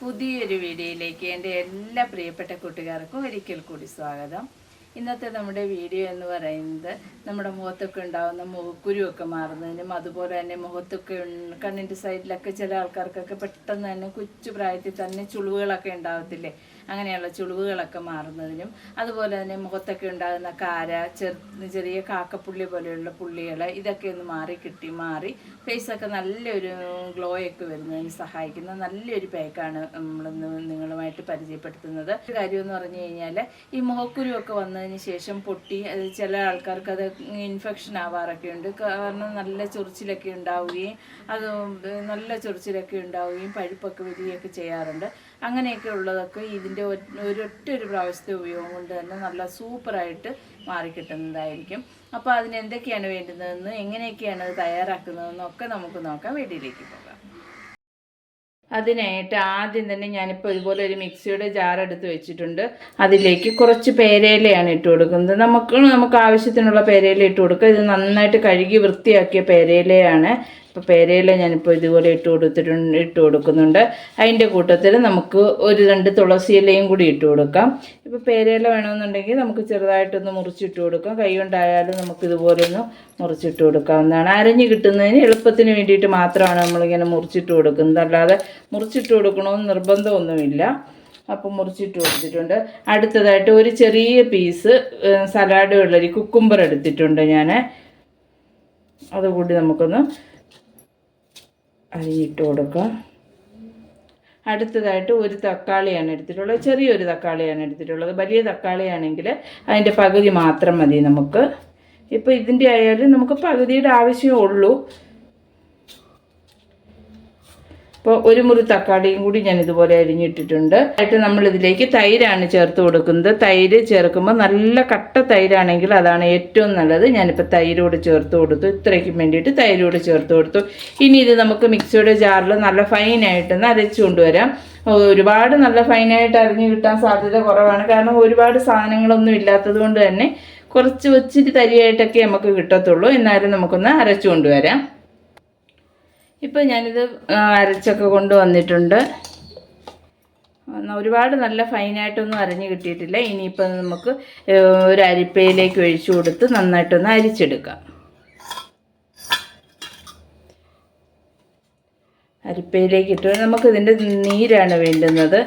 പുതിയൊരു വീഡിയോയിലേക്ക് എന്റെ എല്ലാ പ്രിയപ്പെട്ട കൂട്ടുകാർക്കും ഒരിക്കൽ കൂടി സ്വാഗതം. ഇന്നത്തെ നമ്മുടെ വീഡിയോ എന്ന് പറയുന്നത് നമ്മുടെ മുഖത്തൊക്കെ ഉണ്ടാകുന്ന മുഖക്കുരുവൊക്കെ മാറുന്നതിനും അതുപോലെ തന്നെ മുഖത്തൊക്കെ കണ്ണിന്റെ സൈഡിലൊക്കെ ചില ആൾക്കാർക്കൊക്കെ പെട്ടെന്ന് തന്നെ കൊച്ചു പ്രായത്തിൽ തന്നെ ചുളിവുകളൊക്കെ ഉണ്ടാകത്തില്ലേ അങ്ങനെയുള്ള ചുളിവുകളൊക്കെ മാറുന്നതിനും അതുപോലെ തന്നെ മുഖത്തൊക്കെ ഉണ്ടാകുന്ന കാര ചെറു ചെറിയ കാക്കപ്പുള്ളി പോലെയുള്ള പുള്ളികൾ ഇതൊക്കെ ഒന്ന് മാറി കിട്ടി മാറി ഫേസൊക്കെ നല്ലൊരു ഗ്ലോ ഒക്കെ വരുന്നതിന് സഹായിക്കുന്ന നല്ലൊരു പാക്കാണ് നമ്മളിന്ന് നിങ്ങളുമായിട്ട് പരിചയപ്പെടുത്തുന്നത്. കാര്യം എന്ന് പറഞ്ഞു കഴിഞ്ഞാൽ ഈ മുഖക്കുരുവൊക്കെ വന്നതിന് ശേഷം പൊട്ടി അത് ചില ആൾക്കാർക്ക് അത് ഇൻഫെക്ഷൻ ആവാറൊക്കെ ഉണ്ട്. കാരണം നല്ല ചൊറിച്ചിലൊക്കെ ഉണ്ടാവുകയും അത് നല്ല ചൊറിച്ചിലൊക്കെ ഉണ്ടാവുകയും പഴുപ്പൊക്കെ വരികയൊക്കെ ചെയ്യാറുണ്ട്. അങ്ങനെയൊക്കെ ഉള്ളതൊക്കെ ഇതിന്റെ ഒരൊറ്റ ഒരു പ്രാവശ്യത്തെ ഉപയോഗം കൊണ്ട് തന്നെ നല്ല സൂപ്പറായിട്ട് മാറിക്കിട്ടുന്നതായിരിക്കും അപ്പോൾ അതിന് എന്തൊക്കെയാണ് വേണ്ടുന്നതെന്ന് എങ്ങനെയൊക്കെയാണ് അത് തയ്യാറാക്കുന്നതെന്നൊക്കെ നമുക്ക് നോക്കാം. വീട്ടിലേക്ക് പോകാം. അതിനായിട്ട് ആദ്യം തന്നെ ഞാനിപ്പോൾ ഇതുപോലെ ഒരു മിക്സിയുടെ ജാർ എടുത്ത് വെച്ചിട്ടുണ്ട്. അതിലേക്ക് കുറച്ച് പേരയിലയാണ് ഇട്ട് കൊടുക്കുന്നത്. നമുക്ക് നമുക്ക് ആവശ്യത്തിനുള്ള പേരയില ഇട്ട് കൊടുക്കുക. ഇത് നന്നായിട്ട് കഴുകി വൃത്തിയാക്കിയ പേരയിലയാണ് ഇപ്പോൾ പേരയില ഞാനിപ്പോൾ ഇതുപോലെ ഇട്ട് കൊടുത്തിട്ടുണ്ട് ഇട്ട് കൊടുക്കുന്നുണ്ട്. അതിന്റെ കൂട്ടത്തിൽ നമുക്ക് ഒരു രണ്ട് തുളസി ഇലയും കൂടി ഇട്ട് കൊടുക്കാം. ഇപ്പോൾ പേരയില വേണമെന്നുണ്ടെങ്കിൽ നമുക്ക് ചെറുതായിട്ടൊന്ന് മുറിച്ചിട്ട് കൊടുക്കാം. കൈ കൊണ്ടായാലും നമുക്ക് ഇതുപോലെ ഒന്ന് മുറിച്ചിട്ട് കൊടുക്കാവുന്നതാണ്. അരഞ്ഞ് കിട്ടുന്നതിന് എളുപ്പത്തിന് വേണ്ടിയിട്ട് മാത്രമാണ് നമ്മളിങ്ങനെ മുറിച്ചിട്ട് കൊടുക്കുന്നത്. അല്ലാതെ മുറിച്ചിട്ട് കൊടുക്കണമെന്ന് നിർബന്ധമൊന്നുമില്ല. അപ്പം മുറിച്ചിട്ട് കൊടുത്തിട്ടുണ്ട്. അടുത്തതായിട്ട് ഒരു ചെറിയ പീസ് സലാഡ് വെള്ളരി കുക്കുംബർ എടുത്തിട്ടുണ്ട് ഞാൻ അതുകൂടി നമുക്കൊന്ന് അരിയിട്ട് കൊടുക്കുക. അടുത്തതായിട്ട് ഒരു തക്കാളിയാണ് എടുത്തിട്ടുള്ളത്. ചെറിയൊരു തക്കാളിയാണ് എടുത്തിട്ടുള്ളത്. വലിയ തക്കാളിയാണെങ്കിൽ അതിന്റെ പകുതി മാത്രം മതി നമുക്ക്. ഇപ്പോൾ ഇതിന്റെ ആയാലും നമുക്ക് പകുതിയുടെ ആവശ്യമേ ഉള്ളൂ. ഇപ്പോൾ ഒരു മുറി തക്കാളിയും കൂടി ഞാൻ ഇതുപോലെ അരിഞ്ഞിട്ടിട്ടുണ്ട്. ആയിട്ട് നമ്മൾ ഇതിലേക്ക് തൈരാണ് ചേർത്ത് കൊടുക്കുന്നത്. തൈര് ചേർക്കുമ്പോൾ നല്ല കട്ട തൈരാണെങ്കിൽ അതാണ് ഏറ്റവും നല്ലത്. ഞാനിപ്പോൾ തൈരോട് ചേർത്ത് കൊടുത്തു. ഇത്രയ്ക്കും വേണ്ടിയിട്ട് തൈരോട് ചേർത്ത് കൊടുത്തു. ഇനി ഇത് നമുക്ക് മിക്സിയുടെ ജാറിൽ നല്ല ഫൈനായിട്ടൊന്ന് അരച്ചു കൊണ്ടുവരാം. ഒരുപാട് നല്ല ഫൈനായിട്ട് അരിഞ്ഞു കിട്ടാൻ സാധ്യത കുറവാണ്. കാരണം ഒരുപാട് സാധനങ്ങളൊന്നും ഇല്ലാത്തത് കൊണ്ട് തന്നെ കുറച്ച് ഒച്ചിരി തരിയായിട്ടൊക്കെ നമുക്ക് കിട്ടത്തുള്ളൂ. എന്നാലും നമുക്കൊന്ന് അരച്ചു കൊണ്ടുവരാം. ഇപ്പോൾ ഞാനിത് അരച്ചൊക്കെ കൊണ്ടുവന്നിട്ടുണ്ട് ഒരുപാട് നല്ല ഫൈനായിട്ടൊന്നും അരഞ്ഞ് കിട്ടിയിട്ടില്ല. ഇനിയിപ്പോൾ നമുക്ക് ഒരു അരിപ്പയിലേക്ക് ഒഴിച്ചു കൊടുത്ത് നന്നായിട്ടൊന്ന് അരിച്ചെടുക്കാം. അരിപ്പയിലേക്ക് ഇട്ട് നമുക്ക് ഇതിന്റെ നീരാണ് വേണ്ടുന്നത്.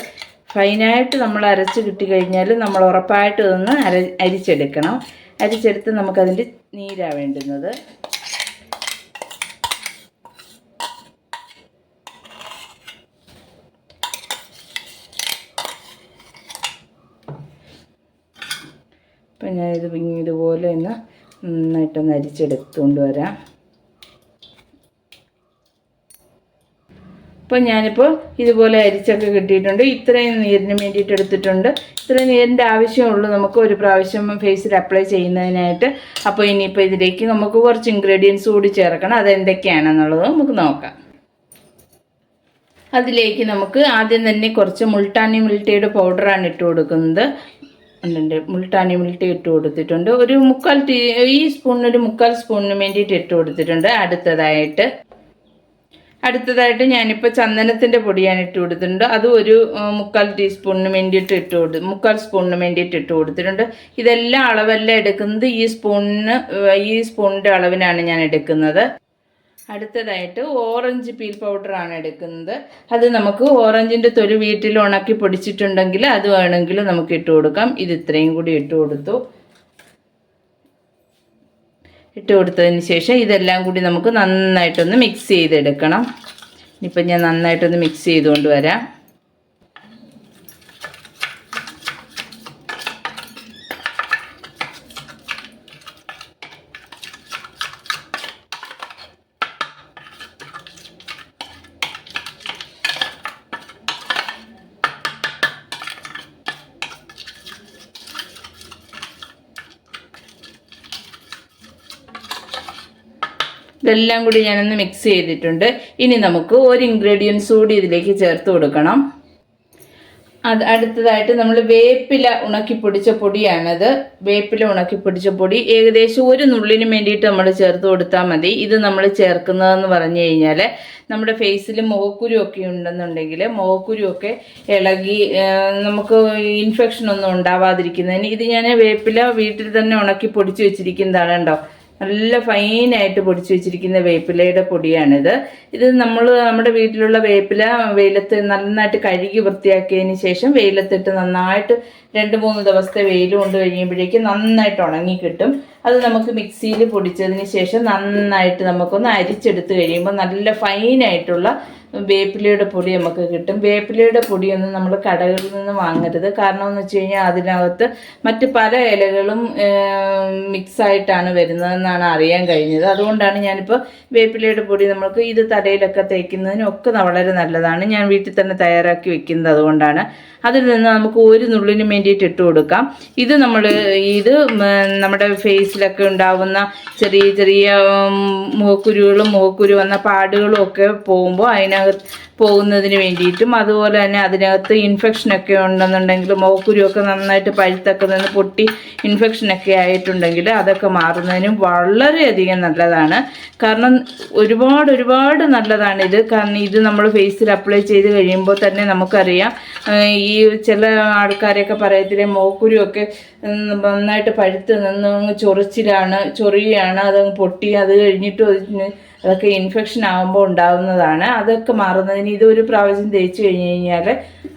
ഫൈനായിട്ട് നമ്മൾ അരച്ച് കിട്ടിക്കഴിഞ്ഞാൽ നമ്മൾ ഉറപ്പായിട്ട് ഒന്ന് അര അരിച്ചെടുക്കണം. അരിച്ചെടുത്ത് നമുക്കതിന്റെ നീരാണ് വേണ്ടുന്നത്. അപ്പം ഞാനിത് ഇതുപോലെ ഒന്ന് നന്നായിട്ടൊന്ന് അരിച്ചെടുത്തുകൊണ്ട് വരാം. അപ്പോൾ ഞാനിപ്പോൾ ഇതുപോലെ അരിച്ചൊക്കെ കിട്ടിയിട്ടുണ്ട്. ഇത്രയും നീരിന് വേണ്ടിയിട്ട് എടുത്തിട്ടുണ്ട്. ഇത്രയും നീരിന്റെ ആവശ്യമുള്ളൂ നമുക്ക് ഒരു പ്രാവശ്യം ഫേസിൽ അപ്ലൈ ചെയ്യുന്നതിനായിട്ട്. അപ്പോൾ ഇനിയിപ്പോൾ ഇതിലേക്ക് നമുക്ക് കുറച്ച് ഇൻഗ്രീഡിയൻസ് കൂടി ചേർക്കണം. അതെന്തൊക്കെയാണെന്നുള്ളത് നമുക്ക് നോക്കാം. അതിലേക്ക് നമുക്ക് ആദ്യം തന്നെ കുറച്ച് മുൾട്ടാനി മിൽട്ടയുടെ പൗഡറാണ് ഇട്ട് കൊടുക്കുന്നത്. ഉണ്ട് മുൾട്ടാനി മുൾട്ടി ഇട്ട് കൊടുത്തിട്ടുണ്ട്. ഒരു മുക്കാൽ ടീ ഈ സ്പൂണിന് ഒരു മുക്കാൽ സ്പൂണിന് വേണ്ടിയിട്ട് ഇട്ട് കൊടുത്തിട്ടുണ്ട്. അടുത്തതായിട്ട് അടുത്തതായിട്ട് ഞാനിപ്പോൾ ചന്ദനത്തിന്റെ പൊടിയാണ് ഇട്ട് കൊടുത്തിട്ടുണ്ട്. അത് ഒരു മുക്കാൽ ടീസ്പൂണിന് വേണ്ടിയിട്ട് ഇട്ട് കൊടു മുക്കാൽ സ്പൂണിന് വേണ്ടിയിട്ട് ഇട്ട് കൊടുത്തിട്ടുണ്ട്. ഇതെല്ലാം അളവെല്ലാം എടുക്കുന്നത്. ഈ സ്പൂണിന് ഈ സ്പൂണിന്റെ അളവിനാണ് ഞാൻ എടുക്കുന്നത്. അടുത്തതായിട്ട് ഓറഞ്ച് പീൽ പൗഡറാണ് എടുക്കുന്നത്. അത് നമുക്ക് ഓറഞ്ചിന്റെ തൊലി വീട്ടിൽ ഉണക്കി പൊടിച്ചിട്ടുണ്ടെങ്കിൽ അത് വേണമെങ്കിൽ നമുക്ക് ഇട്ട് കൊടുക്കാം. ഇത് ഇത്രയും കൂടി ഇട്ട് കൊടുത്തു. ഇട്ട് കൊടുത്തതിന് ശേഷം ഇതെല്ലാം കൂടി നമുക്ക് നന്നായിട്ടൊന്ന് മിക്സ് ചെയ്തെടുക്കണം. ഇപ്പം ഞാൻ നന്നായിട്ടൊന്ന് മിക്സ് ചെയ്തുകൊണ്ട് വരാം. ഇതെല്ലാം കൂടി ഞാനൊന്ന് മിക്സ് ചെയ്തിട്ടുണ്ട്. ഇനി നമുക്ക് ഒരു ഇൻഗ്രീഡിയൻസ് കൂടി ഇതിലേക്ക് ചേർത്ത് കൊടുക്കണം. അത് അടുത്തതായിട്ട് നമ്മൾ വേപ്പില ഉണക്കി പൊടിച്ച പൊടിയാണത്. വേപ്പില ഉണക്കി പൊടിച്ച പൊടി ഏകദേശം ഒരു നുള്ളിന് വേണ്ടിയിട്ട് നമ്മൾ ചേർത്ത് കൊടുത്താൽ മതി. ഇത് നമ്മൾ ചേർക്കുന്നതെന്ന് പറഞ്ഞു കഴിഞ്ഞാൽ നമ്മുടെ ഫേസിൽ മുഖക്കുരു ഒക്കെ ഉണ്ടെന്നുണ്ടെങ്കിൽ മുഖക്കുരു ഒക്കെ ഇളകി നമുക്ക് ഇൻഫെക്ഷൻ ഒന്നും ഉണ്ടാവാതിരിക്കുന്നതിന് ഇത് ഞാൻ വേപ്പില വീട്ടിൽ തന്നെ ഉണക്കി പൊടിച്ച് വെച്ചിരിക്കുന്നതാണ് കേട്ടോ നല്ല ഫൈനായിട്ട് പൊടിച്ചു വെച്ചിരിക്കുന്ന വേപ്പിലയുടെ പൊടിയാണിത്. ഇത് നമ്മൾ നമ്മുടെ വീട്ടിലുള്ള വേപ്പില വെയിലത്ത് നന്നായിട്ട് കഴുകി വൃത്തിയാക്കിയതിന് ശേഷം വെയിലത്തിട്ട് നന്നായിട്ട് രണ്ട് മൂന്ന് ദിവസത്തെ വെയിൽ കൊണ്ട് കഴിയുമ്പോഴേക്കും നന്നായിട്ട് ഉണങ്ങി കിട്ടും. അത് നമുക്ക് മിക്സിയിൽ പൊടിച്ചതിന് ശേഷം നന്നായിട്ട് നമുക്കൊന്ന് അരിച്ചെടുത്ത് കഴിയുമ്പോൾ നല്ല ഫൈനായിട്ടുള്ള വേപ്പിലയുടെ പൊടി നമുക്ക് കിട്ടും. വേപ്പിലയുടെ പൊടിയൊന്നും നമ്മൾ കടകളിൽ നിന്ന് വാങ്ങരുത്. കാരണം എന്ന് വെച്ച് കഴിഞ്ഞാൽ അതിനകത്ത് മറ്റ് പല ഇലകളും മിക്സായിട്ടാണ് വരുന്നതെന്നാണ് അറിയാൻ കഴിഞ്ഞത്. അതുകൊണ്ടാണ് ഞാനിപ്പോൾ വേപ്പിലയുടെ പൊടി നമുക്ക് ഇത് തലയിലൊക്കെ തേക്കുന്നതിനൊക്കെ വളരെ നല്ലതാണ്. ഞാൻ വീട്ടിൽ തന്നെ തയ്യാറാക്കി വെക്കുന്നത് അതുകൊണ്ടാണ്. അതിൽ നിന്ന് നമുക്ക് ഒരു നുള്ളിന് വേണ്ടിയിട്ട് ഇട്ട് കൊടുക്കാം. ഇത് നമ്മൾ ഇത് നമ്മുടെ ഫേസിലൊക്കെ ഉണ്ടാവുന്ന ചെറിയ ചെറിയ മുഖക്കുരുകളും മുഖക്കുരു വന്ന പാടുകളും ഒക്കെ പോകുമ്പോൾ അതിനകത്ത് പോകുന്നതിന് വേണ്ടിയിട്ടും അതുപോലെ തന്നെ അതിനകത്ത് ഇൻഫെക്ഷനൊക്കെ ഉണ്ടെന്നുണ്ടെങ്കിൽ മോക്കുരിയൊക്കെ നന്നായിട്ട് പഴുത്തൊക്കെ നിന്ന് പൊട്ടി ഇൻഫെക്ഷനൊക്കെ ആയിട്ടുണ്ടെങ്കിൽ അതൊക്കെ മാറുന്നതിനും വളരെയധികം നല്ലതാണ്. കാരണം ഒരുപാട് ഒരുപാട് നല്ലതാണ് ഇത്. കാരണം ഇത് നമ്മൾ ഫേസിൽ അപ്ലൈ ചെയ്ത് കഴിയുമ്പോൾ തന്നെ നമുക്കറിയാം. ഈ ചില ആൾക്കാരെയൊക്കെ പറയത്തില്ലേ മോക്കുരിയൊക്കെ നന്നായിട്ട് പഴുത്ത് നിന്ന് ചൊറിച്ചിലാണ് ചൊറിയാണ് അതങ്ങ് പൊട്ടി അത് കഴിഞ്ഞിട്ട് അതൊക്കെ ഇൻഫെക്ഷൻ ആകുമ്പോൾ ഉണ്ടാകുന്നതാണ് അതൊക്കെ മാറുന്നതിന് ഇതൊരു പ്രാവശ്യം തേച്ച് കഴിഞ്ഞ് കഴിഞ്ഞാൽ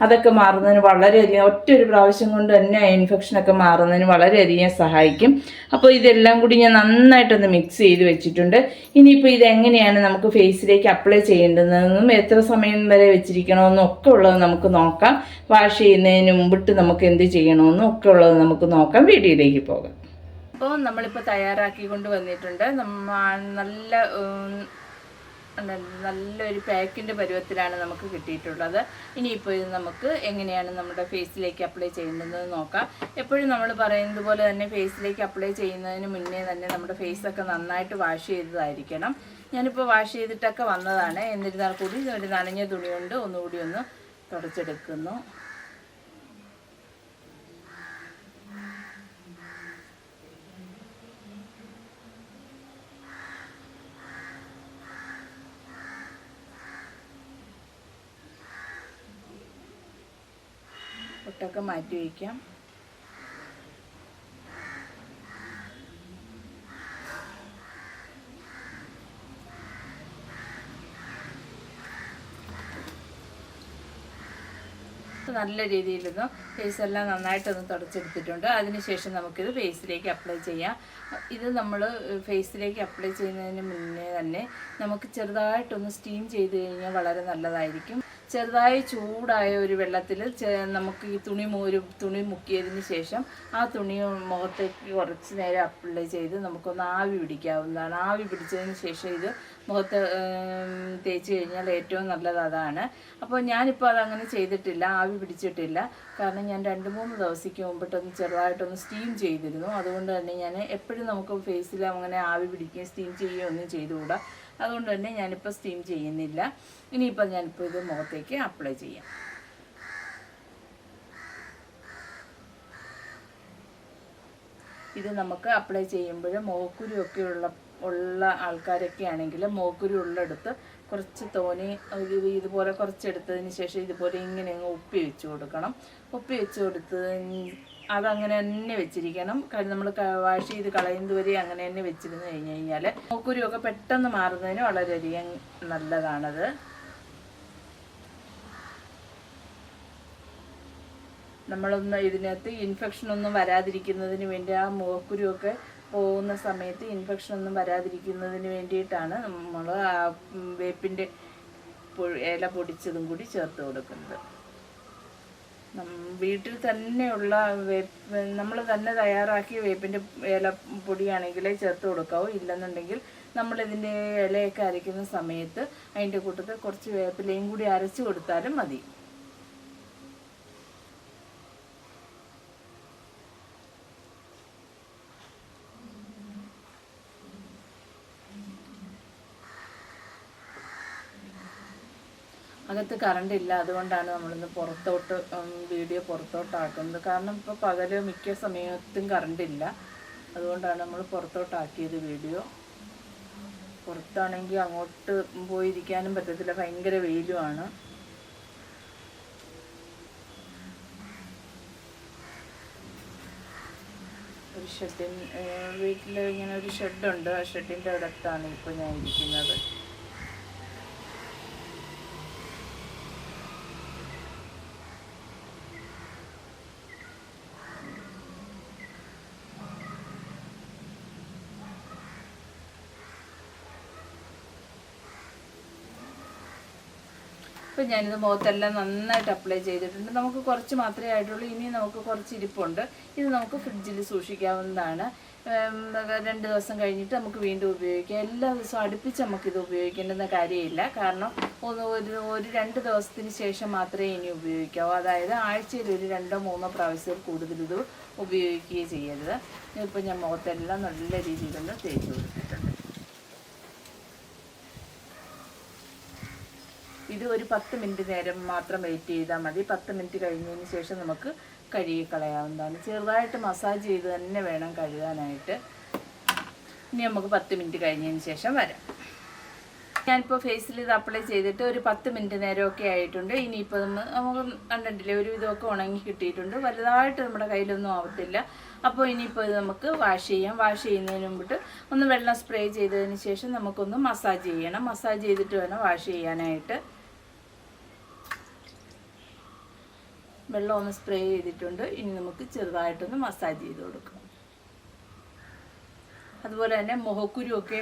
അതൊക്കെ മാറുന്നതിന് വളരെയധികം ഒറ്റ ഒരു പ്രാവശ്യം കൊണ്ട് തന്നെ ഇൻഫെക്ഷനൊക്കെ മാറുന്നതിന് വളരെയധികം സഹായിക്കും. അപ്പോൾ ഇതെല്ലാം കൂടി ഞാൻ നന്നായിട്ടൊന്ന് മിക്സ് ചെയ്ത് വെച്ചിട്ടുണ്ട്. ഇനിയിപ്പോൾ ഇതെങ്ങനെയാണ് നമുക്ക് ഫേസിലേക്ക് അപ്ലൈ ചെയ്യേണ്ടതെന്നും എത്ര സമയം വരെ വെച്ചിരിക്കണമെന്നും ഒക്കെ ഉള്ളത് നമുക്ക് നോക്കാം. വാഷ് ചെയ്യുന്നതിന് മുമ്പിട്ട് നമുക്ക് എന്ത് ചെയ്യണമെന്നും ഒക്കെ ഉള്ളത് നമുക്ക് നോക്കാം. വീഡിയോയിലേക്ക് പോകാം. അപ്പോൾ നമ്മളിപ്പോൾ തയ്യാറാക്കി കൊണ്ട് വന്നിട്ടുണ്ട്. നല്ല നല്ലൊരു പാക്കിന്റെ പരുവത്തിലാണ് നമുക്ക് കിട്ടിയിട്ടുള്ളത്. ഇനിയിപ്പോൾ ഇത് നമുക്ക് എങ്ങനെയാണ് നമ്മുടെ ഫേസിലേക്ക് അപ്ലൈ ചെയ്യുന്നത് നോക്കാം. എപ്പോഴും നമ്മൾ പറയുന്നത് പോലെ തന്നെ ഫേസിലേക്ക് അപ്ലൈ ചെയ്യുന്നതിന് മുന്നേ തന്നെ നമ്മുടെ ഫേസൊക്കെ നന്നായിട്ട് വാഷ് ചെയ്തതായിരിക്കണം. ഞാനിപ്പോൾ വാഷ് ചെയ്തിട്ടൊക്കെ വന്നതാണ്. എന്നിരുന്നാൽ കൂടി ഒരു നനഞ്ഞ തുണി കൊണ്ട് ഒന്നുകൂടി ഒന്ന് തുടച്ചെടുക്കുന്നു. പൊട്ടൊക്കെ മാറ്റി വയ്ക്കാം. നല്ല രീതിയിലൊന്ന് ഫേസ് എല്ലാം നന്നായിട്ടൊന്ന് തുടച്ചെടുത്തിട്ടുണ്ട്. അതിനുശേഷം നമുക്കിത് ഫേസിലേക്ക് അപ്ലൈ ചെയ്യാം. ഇത് നമ്മൾ ഫേസിലേക്ക് അപ്ലൈ ചെയ്യുന്നതിന് മുന്നേ തന്നെ നമുക്ക് ചെറുതായിട്ടൊന്ന് സ്റ്റീം ചെയ്ത് കഴിഞ്ഞാൽ വളരെ നല്ലതായിരിക്കും. ചെറുതായി ചൂടായ ഒരു വെള്ളത്തിൽ നമുക്ക് ഈ തുണി ഒരു തുണി മുക്കിയതിന് ശേഷം ആ തുണി മുഖത്തേക്ക് കുറച്ച് നേരം അപ്ലൈ ചെയ്ത് നമുക്കൊന്ന് ആവി പിടിക്കാവുന്നതാണ്. ആവി പിടിച്ചതിന് ശേഷം ഇത് മുഖത്ത് തേച്ച് കഴിഞ്ഞാൽ ഏറ്റവും നല്ലത് അതാണ്. അപ്പോൾ ഞാനിപ്പോൾ അതങ്ങനെ ചെയ്തിട്ടില്ല ആവി പിടിച്ചിട്ടില്ല. കാരണം ഞാൻ രണ്ട് മൂന്ന് ദിവസത്തേക്ക് മുമ്പിട്ടൊന്ന് ചെറുതായിട്ടൊന്ന് സ്റ്റീം ചെയ്തിരുന്നു. അതുകൊണ്ട് തന്നെ ഞാൻ എപ്പോഴും നമുക്ക് ഫേസിൽ അങ്ങനെ ആവി പിടിക്കുകയും സ്റ്റീം ചെയ്യുകയും ഒന്നും ചെയ്തുകൂടാ. അതുകൊണ്ട് തന്നെ ഞാനിപ്പോൾ സ്റ്റീം ചെയ്യുന്നില്ല. ഇനിയിപ്പോൾ ഞാനിപ്പോൾ ഇത് മുഖത്തേക്ക് അപ്ലൈ ചെയ്യാം. ഇത് നമുക്ക് അപ്ലൈ ചെയ്യുമ്പോൾ മോക്കുരു ഒക്കെ ഉള്ള ഉള്ള ആൾക്കാരൊക്കെ ആണെങ്കിൽ മോക്കുരു ഉള്ളെടുത്ത് കുറച്ച് തോനി ഇതുപോലെ കുറച്ചെടുത്തതിന് ശേഷം ഇതുപോലെ ഇങ്ങനെ ഉപ്പി വെച്ച് കൊടുക്കണം. ഉപ്പി വെച്ച് കൊടുത്ത് അതങ്ങനെ തന്നെ വെച്ചിരിക്കണം. കാരണം നമ്മൾ വാഷ് ചെയ്ത് കളയുന്നത് വരെ അങ്ങനെ തന്നെ വെച്ചിരുന്നു കഴിഞ്ഞ് കഴിഞ്ഞാൽ മൂക്കുരുമൊക്കെ പെട്ടെന്ന് മാറുന്നതിന് വളരെയധികം നല്ലതാണത്. നമ്മളൊന്ന് ഇതിനകത്ത് ഇൻഫെക്ഷൻ ഒന്നും വരാതിരിക്കുന്നതിന് വേണ്ടി ആ മൂക്കുരുമൊക്കെ പോകുന്ന സമയത്ത് ഇൻഫെക്ഷൻ ഒന്നും വരാതിരിക്കുന്നതിന് വേണ്ടിയിട്ടാണ് നമ്മൾ വേപ്പിന്റെ ഇല പൊടിച്ചതും കൂടി ചേർത്ത് കൊടുക്കുന്നത്. വീട്ടിൽ തന്നെയുള്ള വേപ്പ് നമ്മൾ തന്നെ തയ്യാറാക്കിയ വേപ്പിന്റെ ഇല പൊടിയാണെങ്കിലേ ചേർത്ത് കൊടുക്കാവൂ. ഇല്ലെന്നുണ്ടെങ്കിൽ നമ്മളിതിന്റെ ഇലയൊക്കെ അരയ്ക്കുന്ന സമയത്ത് അതിന്റെ കൂട്ടത്തിൽ കുറച്ച് വേപ്പിലയും കൂടി അരച്ച് കൊടുത്താലും മതി. അകത്ത് കറണ്ട് ഇല്ല അതുകൊണ്ടാണ് നമ്മളിന്ന് പുറത്തോട്ട് വീഡിയോ പുറത്തോട്ടാക്കുന്നത്. കാരണം ഇപ്പോൾ പകൽ മിക്ക സമയത്തും കറണ്ട് ഇല്ല. അതുകൊണ്ടാണ് നമ്മൾ പുറത്തോട്ടാക്കിയത് വീഡിയോ പുറത്താണെങ്കിൽ അങ്ങോട്ട് പോയിരിക്കാനും പറ്റത്തില്ല. ഭയങ്കര വെയിലുമാണ് ഒരു ഷെഡിൻ വീട്ടിൽ ഇങ്ങനെ ഒരു ഷെഡുണ്ട് ആ ഷെഡിന്റെ അടുത്താണ് ഇപ്പോൾ ഞാൻ ഇരിക്കുന്നത്. ഇപ്പം ഞാനിത് മുഖത്തെല്ലാം നന്നായിട്ട് അപ്ലൈ ചെയ്തിട്ടുണ്ട്. നമുക്ക് കുറച്ച് മാത്രമേ ആയിട്ടുള്ളൂ. ഇനി നമുക്ക് കുറച്ച് ഇരിപ്പുണ്ട്. ഇത് നമുക്ക് ഫ്രിഡ്ജിൽ സൂക്ഷിക്കാവുന്നതാണ്. രണ്ട് ദിവസം കഴിഞ്ഞിട്ട് നമുക്ക് വീണ്ടും ഉപയോഗിക്കാം. എല്ലാ ദിവസവും അടുപ്പിച്ച് നമുക്കിത് ഉപയോഗിക്കേണ്ടുന്ന കാര്യമില്ല. കാരണം ഒന്ന് ഒരു ഒരു രണ്ട് ദിവസത്തിന് ശേഷം മാത്രമേ ഇനി ഉപയോഗിക്കാവൂ. അതായത് ആഴ്ചയിൽ ഒരു രണ്ടോ മൂന്നോ പ്രാവശ്യം കൂടുതൽ ഇത് ഉപയോഗിക്കുകയും ചെയ്യരുത്. ഇപ്പം ഞാൻ മുഖത്തെല്ലാം നല്ല രീതിയിലൊന്ന് തേച്ച് കൊടുത്തിട്ടുണ്ട് ഇത് ഒരു പത്ത് മിനിറ്റ് നേരം മാത്രം വെയിറ്റ് ചെയ്താൽ മതി. പത്ത് മിനിറ്റ് കഴിഞ്ഞതിന് ശേഷം നമുക്ക് കഴുകി കളയാവുന്നതാണ്. ചെറുതായിട്ട് മസാജ് ചെയ്ത് തന്നെ വേണം കഴുകാനായിട്ട്. ഇനി നമുക്ക് പത്ത് മിനിറ്റ് കഴിഞ്ഞതിന് ശേഷം വരാം. ഞാനിപ്പോൾ ഫേസിൽ ഇത് അപ്ലൈ ചെയ്തിട്ട് ഒരു പത്ത് മിനിറ്റ് നേരമൊക്കെ ആയിട്ടുണ്ട്. ഇനിയിപ്പോൾ നമ്മൾ നമുക്ക് കണ്ടിട്ടില്ലേ ഒരു ഇതൊക്കെ ഉണങ്ങി കിട്ടിയിട്ടുണ്ട്. വലുതായിട്ട് നമ്മുടെ കയ്യിലൊന്നും ആവത്തില്ല. അപ്പോൾ ഇനിയിപ്പോൾ ഇത് നമുക്ക് വാഷ് ചെയ്യാം. വാഷ് ചെയ്യുന്നതിന് മുമ്പിട്ട് ഒന്ന് വെള്ളം സ്പ്രേ ചെയ്തതിന് ശേഷം നമുക്കൊന്ന് മസാജ് ചെയ്യണം. മസാജ് ചെയ്തിട്ട് വേണം വാഷ് ചെയ്യാനായിട്ട്. വെള്ളം ഒന്ന് സ്പ്രേ ചെയ്തിട്ടുണ്ട്. ഇനി നമുക്ക് ചെറുതായിട്ടൊന്ന് മസാജ് ചെയ്ത് കൊടുക്കാം. അതുപോലെ തന്നെ മുഖക്കുരുവൊക്കെ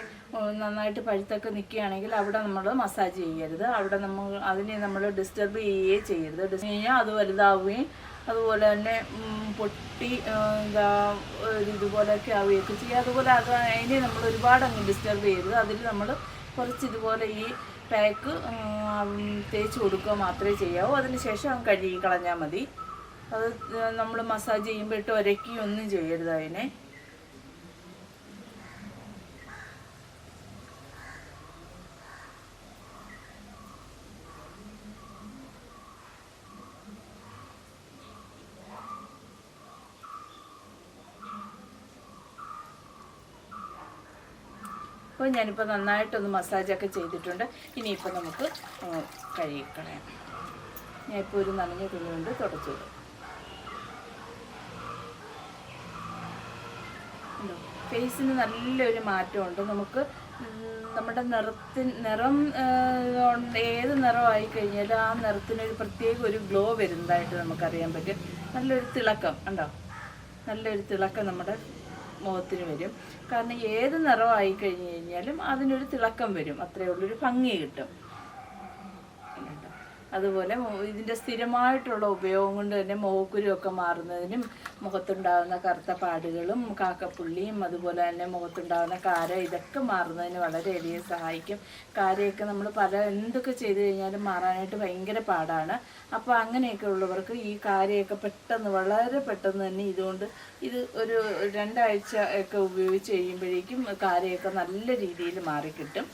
നന്നായിട്ട് പഴുത്തൊക്കെ നിൽക്കുകയാണെങ്കിൽ അവിടെ നമ്മൾ മസാജ് ചെയ്യരുത്. അവിടെ നമ്മൾ അതിനെ നമ്മൾ ഡിസ്റ്റർബ് ചെയ്യുകയേ ചെയ്യരുത്. ഡിസ് കഴിഞ്ഞാൽ അത് വലുതാവുകയും അതുപോലെ തന്നെ പൊട്ടി എന്താ ഇതുപോലെയൊക്കെ ആവുകയൊക്കെ ചെയ്യുക അതുപോലെ അത് അതിനെ നമ്മൾ ഒരുപാട് അങ്ങ് ഡിസ്റ്റർബ് ചെയ്യരുത്. അതിൽ നമ്മൾ കുറച്ച് ഇതുപോലെ ഈ പാക്ക് തേച്ച് കൊടുക്കുക മാത്രമേ ചെയ്യാവൂ. അതിനുശേഷം കഴുകി കളഞ്ഞാൽ മതി. അത് നമ്മൾ മസാജ് ചെയ്യുമ്പോൾ ഇട്ട് ഒന്നും ചെയ്യരുത് അതിനെ. അപ്പോൾ ഞാനിപ്പോൾ നന്നായിട്ടൊന്ന് മസാജൊക്കെ ചെയ്തിട്ടുണ്ട്. ഇനിയിപ്പോൾ നമുക്ക് കഴുകിക്കളയാം ഞാനിപ്പോൾ ഒരു നനഞ്ഞ തുണി കൊണ്ട് തുടച്ചു വിടും. ഫേസിന് നല്ലൊരു മാറ്റമുണ്ട്. നമുക്ക് നമ്മുടെ നിറത്തിന് നിറം ഏത് നിറമായി കഴിഞ്ഞാലും ആ നിറത്തിനൊരു പ്രത്യേക ഒരു ഗ്ലോ വരുന്നതായിട്ട് നമുക്കറിയാൻ പറ്റും. നല്ലൊരു തിളക്കം ഉണ്ടോ? നല്ലൊരു തിളക്കം നമ്മുടെ മുഖത്തിന് വരും കാരണം ഏത് നിറമായി കഴിഞ്ഞു കഴിഞ്ഞാലും അതിനൊരു തിളക്കം വരും അത്രയുള്ളൊരു ഭംഗി കിട്ടും? അതുപോലെ ഇതിന്റെ സ്ഥിരമായിട്ടുള്ള ഉപയോഗം കൊണ്ട് തന്നെ മുഖക്കുരുവൊക്കെ മാറുന്നതിനും മുഖത്തുണ്ടാകുന്ന കറുത്ത പാടുകളും കാക്കപ്പുള്ളിയും അതുപോലെ തന്നെ മുഖത്തുണ്ടാകുന്ന കാര ഇതൊക്കെ മാറുന്നതിന് വളരെയധികം സഹായിക്കും. കാരയൊക്കെ നമ്മൾ പല എന്തൊക്കെ ചെയ്തു കഴിഞ്ഞാലും മാറാനായിട്ട് ഭയങ്കര പാടാണ്. അപ്പോൾ അങ്ങനെയൊക്കെ ഉള്ളവർക്ക് ഈ കാരയൊക്കെ പെട്ടെന്ന് വളരെ പെട്ടെന്ന് തന്നെ ഇതുകൊണ്ട് ഇത് ഒരു രണ്ടാഴ്ച ഒക്കെ ഉപയോഗിച്ച് കഴിയുമ്പോഴേക്കും കാരയൊക്കെ നല്ല രീതിയിൽ മാറിക്കിട്ടും.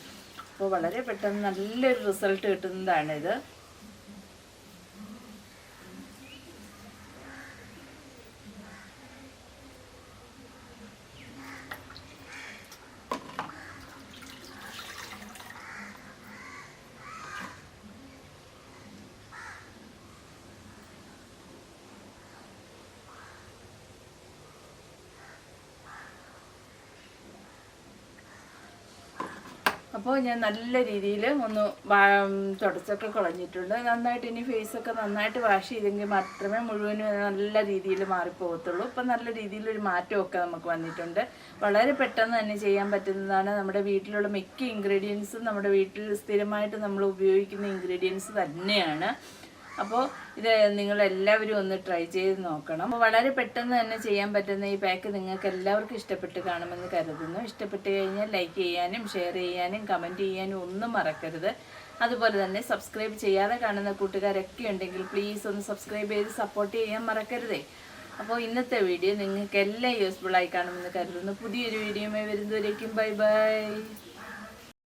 അപ്പോൾ വളരെ പെട്ടെന്ന് നല്ലൊരു റിസൾട്ട് കിട്ടുന്നതാണിത്. അപ്പോൾ ഞാൻ നല്ല രീതിയിൽ ഒന്ന് തുടച്ചൊക്കെ കളഞ്ഞിട്ടുണ്ട്. നന്നായിട്ട് ഇനി ഫേസൊക്കെ നന്നായിട്ട് വാഷ് ചെയ്തെങ്കിൽ മാത്രമേ മുഴുവനും നല്ല രീതിയിൽ മാറിപ്പോകത്തുള്ളൂ. ഇപ്പം നല്ല രീതിയിലൊരു മാറ്റമൊക്കെ നമുക്ക് വന്നിട്ടുണ്ട്. വളരെ പെട്ടെന്ന് തന്നെ ചെയ്യാൻ പറ്റുന്നതാണ് നമ്മുടെ വീട്ടിലുള്ള മിക്ക ഇൻഗ്രീഡിയൻസും നമ്മുടെ വീട്ടിൽ സ്ഥിരമായിട്ട് നമ്മൾ ഉപയോഗിക്കുന്ന ഇൻഗ്രീഡിയൻസ് തന്നെയാണ്. അപ്പോൾ ഇത് നിങ്ങൾ എല്ലാവരും ഒന്ന് ട്രൈ ചെയ്ത് നോക്കണം. അപ്പോൾ വളരെ പെട്ടെന്ന് തന്നെ ചെയ്യാൻ പറ്റുന്ന ഈ പാക്ക് നിങ്ങൾക്ക് എല്ലാവർക്കും ഇഷ്ടപ്പെട്ട് കാണുമെന്ന് കരുതുന്നു. ഇഷ്ടപ്പെട്ട് കഴിഞ്ഞാൽ ലൈക്ക് ചെയ്യാനും ഷെയർ ചെയ്യാനും കമന്റ് ചെയ്യാനും ഒന്നും മറക്കരുത്. അതുപോലെ തന്നെ സബ്സ്ക്രൈബ് ചെയ്യാതെ കാണുന്ന കൂട്ടുകാരൊക്കെ ഉണ്ടെങ്കിൽ പ്ലീസ് ഒന്ന് സബ്സ്ക്രൈബ് ചെയ്ത് സപ്പോർട്ട് ചെയ്യാൻ മറക്കരുതേ. അപ്പോൾ ഇന്നത്തെ വീഡിയോ നിങ്ങൾക്ക് എല്ലാം യൂസ്ഫുൾ ആയി കാണുമെന്ന് കരുതുന്നു. പുതിയൊരു വീഡിയോയുമായി വരുന്നവരേക്കും ബൈ ബൈ